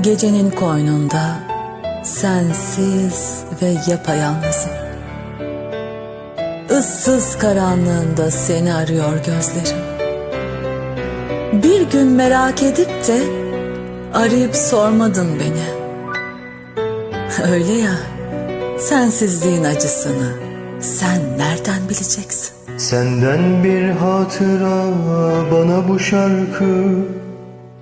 Gecenin koynunda sensiz ve yapayalnızım. Issız karanlığında seni arıyor gözlerim. Bir gün merak edip de arayıp sormadın beni. Öyle ya, sensizliğin acısını sen nereden bileceksin? Senden bir hatıra bana bu şarkı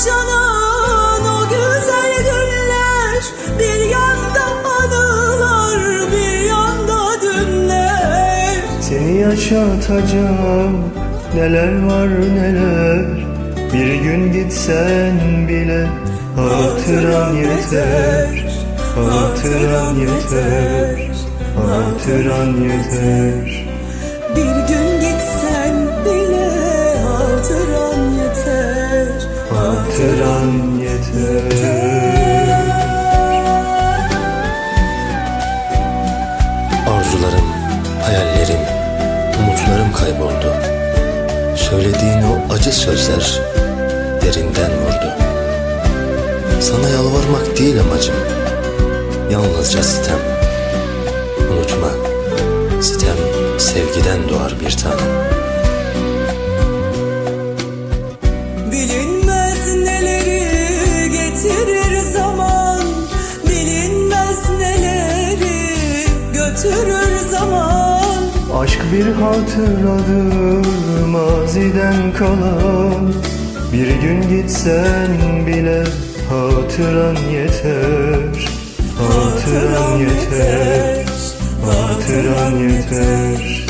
yaşanan o güzel günler. Bir yanda anılar bir yanda dünler Seni yaşatacak neler var neler? Bir gün gitsen bile hatıran yeter. Hatıran yeter. Hatıran yeter. Bir gün Hatıran yeter Arzularım, hayallerim, umutlarım kayboldu. Söylediğin o acı sözler derinden vurdu. Sana yalvarmak değil amacım, yalnızca sitem. Unutma, sitem sevgiden doğar bir tanem. Götürür zaman. Aşk bir hatıradır maziden kalan. Bir gün gitsen bile hatıran yeter. Hatıran yeter Hatıran yeter. Bir